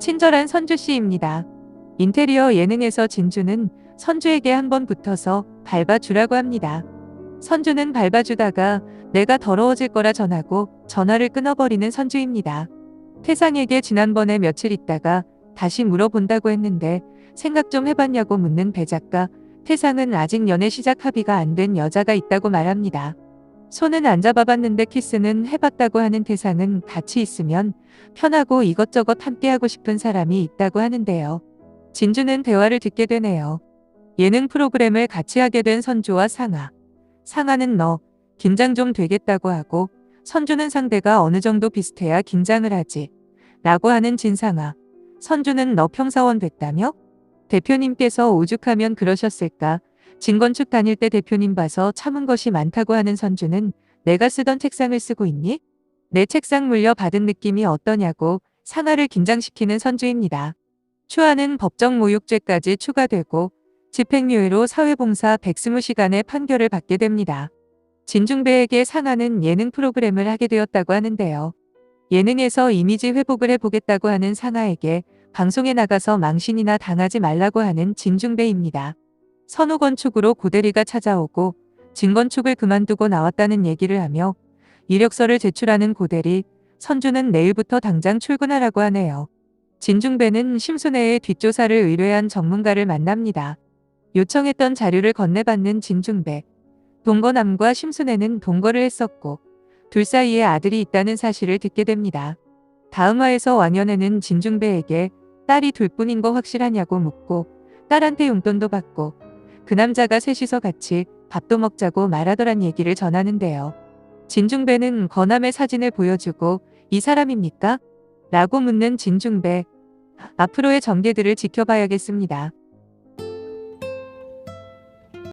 친절한 선주 씨입니다. 인테리어 예능에서 진주는 선주에게 한번 붙어서 밟아주라고 합니다. 선주는 밟아주다가 내가 더러워질 거라 전하고 전화를 끊어버리는 선주입니다. 태상에게 지난번에 며칠 있다가 다시 물어본다고 했는데 생각 좀 해봤냐고 묻는 배 작가 태상은 아직 연애 시작 합의가 안 된 여자가 있다고 말합니다. 손은 안 잡아봤는데 키스는 해봤다고 하는 태상은 같이 있으면 편하고 이것저것 함께하고 싶은 사람이 있다고 하는데요. 진주는 대화를 듣게 되네요. 예능 프로그램을 같이 하게 된 선주와 상아. 상아는 너 긴장 좀 되겠다고 하고 선주는 상대가 어느 정도 비슷해야 긴장을 하지. 라고 하는 진상아. 선주는 너 평사원 됐다며? 대표님께서 오죽하면 그러셨을까. 진건축 다닐 때 대표님 봐서 참은 것이 많다고 하는 선주는 내가 쓰던 책상을 쓰고 있니? 내 책상 물려받은 느낌이 어떠냐고 상아를 긴장시키는 선주입니다. 추하는 법정 모욕죄까지 추가되고 집행유예로 사회봉사 120시간의 판결을 받게 됩니다. 진중배에게 상하는 예능 프로그램을 하게 되었다고 하는데요. 예능에서 이미지 회복을 해보겠다고 하는 상하에게 방송에 나가서 망신이나 당하지 말라고 하는 진중배입니다. 선후건축으로 고대리가 찾아오고 진건축을 그만두고 나왔다는 얘기를 하며 이력서를 제출하는 고대리, 선주는 내일부터 당장 출근하라고 하네요. 진중배는 심순애의 뒷조사를 의뢰한 전문가를 만납니다. 요청했던 자료를 건네받는 진중배. 동거남과 심순애는 동거를 했었고 둘 사이에 아들이 있다는 사실을 듣게 됩니다. 다음 화에서 왕연애는 진중배에게 딸이 둘뿐인 거 확실하냐고 묻고 딸한테 용돈도 받고 그 남자가 셋이서 같이 밥도 먹자고 말하더란 얘기를 전하는데요. 진중배는 거남의 사진을 보여주고 이 사람입니까? 라고 묻는 진중배. 앞으로의 전개들을 지켜봐야겠습니다.